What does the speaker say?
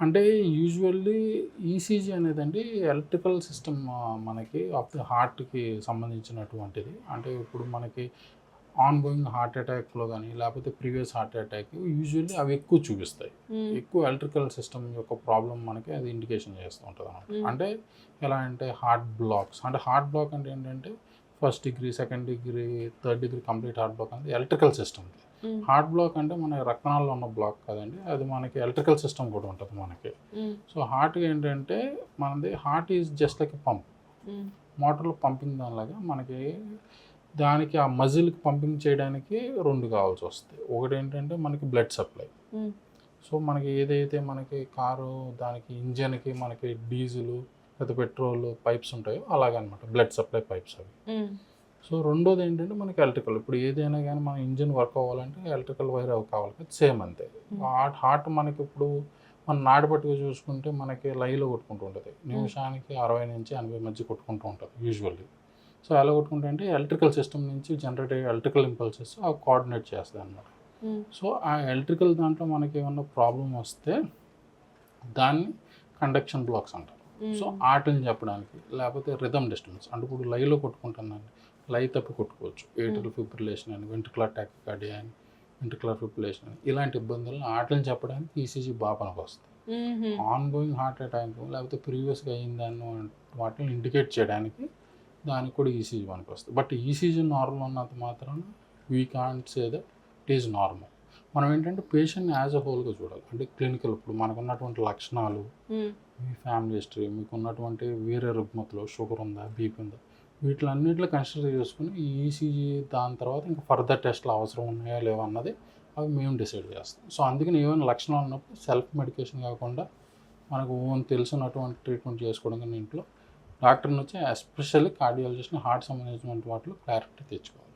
అంటే usually ECG అనేదండి electrical system మనకి ఆఫ్ ది హార్ట్కి సంబంధించినటువంటిది అంటే ఇప్పుడు మనకి ఆన్ గోయింగ్ హార్ట్ అటాక్లో కానీ లేకపోతే ప్రీవియస్ హార్ట్ అటాక్ యూజువల్లీ అవి ఎక్కువ చూపిస్తాయి. ఎక్కువ ఎలక్ట్రికల్ సిస్టమ్ యొక్క ప్రాబ్లం మనకి అది ఇండికేషన్ చేస్తూ ఉంటుంది అనమాట. అంటే ఎలా అంటే హార్ట్ బ్లాక్స్ అంటే హార్ట్ బ్లాక్ అంటే ఏంటంటే first degree second degree third degree complete heart block అనేది electrical system hmm. Heart block అంటే మన రక్తనాల్లో ఉన్న బ్లాక్ కదండి అది మనకి ఎలక్ట్రికల్ సిస్టమ్ కూడా ఉంటుంది మనకి. సో హార్ట్ ఏంటంటే మనది heart is just like pump. మోటార్లో pumping దానిలాగా మనకి దానికి ఆ మజిల్కి పంపింగ్ చేయడానికి రెండు కావాల్సి వస్తాయి ఒకటి ఏంటంటే మనకి బ్లడ్ సప్లై. సో మనకి ఏదైతే మనకి కారు దానికి ఇంజన్కి మనకి డీజిల్ లేదా పెట్రోల్ పైప్స్ ఉంటాయో అలాగనమాట బ్లడ్ సప్లై పైప్స్ అవి. సో రెండోది ఏంటంటే మనకి ఎలక్ట్రికల్. ఇప్పుడు ఏదైనా కానీ మన ఇంజిన్ వర్క్ అవ్వాలంటే ఎలక్ట్రికల్ వైర్ అవి కావాలి కదా. సేమ్ అంతే. హార్ట్ హార్ట్ మనకి ఇప్పుడు మన నాడబట్టుగా చూసుకుంటే మనకి లైలో కొట్టుకుంటూ ఉంటుంది. నిమిషానికి అరవై నుంచి ఎనభై మధ్య కొట్టుకుంటూ ఉంటుంది యూజువల్లీ. సో ఎలా కొట్టుకుంటే అంటే ఎలక్ట్రికల్ సిస్టమ్ నుంచి జనరేట్ అయ్యే ఎలక్ట్రికల్ ఇంపల్సెస్ అవి కోఆర్డినేట్ చేస్తాయి అన్నమాట. మ్మ్. సో ఆ ఎలక్ట్రికల్ దాంట్లో మనకి ఏమన్నా ప్రాబ్లం వస్తే దాన్ని కండక్షన్ బ్లాక్స్ అంటారు. సో. ఆటని చెప్పడానికి లేకపోతే రిథమ్ డిస్టర్బెన్స్ అంటే ఇప్పుడు లైలో కొట్టుకుంటుందండి లై తప్పి కొట్టుకోవచ్చు ఏటిల్ ఫిబ్రిలేషన్ అని వెంట్రుకులర్ టాకికార్డియా అని వెంట్రుకులర్ ఫిబ్రిలేషన్ అని. ఇలాంటి ఇబ్బందులను ఆటలను చెప్పడానికి ఈసీజీ బాగా పనికి వస్తుంది మ్మ్. ఆన్ గోయింగ్ హార్ట్ అటాక్ లేకపోతే ప్రీవియస్గా అయిందాన్ని వాటిని ఇండికేట్ చేయడానికి దానికి కూడా ఈసీజీ పనికి వస్తుంది బట్ ఈసీజీ నార్మల్ ఉన్నంత మాత్రాన we can't say that it is normal మనం ఏంటంటే పేషెంట్ని యాజ్ అ హోల్గా చూడాలి. అంటే క్లినికల్ ఇప్పుడు మనకు ఉన్నటువంటి లక్షణాలు. మీ ఫ్యామిలీ హిస్టరీ మీకు ఉన్నటువంటి వేరే రుగ్మతలు షుగర్ ఉందా బీపీ ఉందా వీటిలన్నింటిలో కన్సిడర్ చేసుకుని ఈ ఈసీజీ దాని తర్వాత ఇంకా ఫర్దర్ టెస్ట్లు అవసరం ఉన్నాయా లేవా అన్నది అవి మేము డిసైడ్ చేస్తాం. సో అందుకని ఏమైనా లక్షణాలు ఉన్నప్పుడు సెల్ఫ్ మెడికేషన్ కాకుండా మనకు ఓన్ తెలిసినటువంటి ట్రీట్మెంట్ చేసుకోవడం కానీ ఇంట్లో. డాక్టర్ని వచ్చి ఎస్పెషల్లీ కార్డియాలజిస్ట్ని హార్ట్ సంబంధించిన వాటిలో క్లారిటీ తెచ్చుకోవాలి.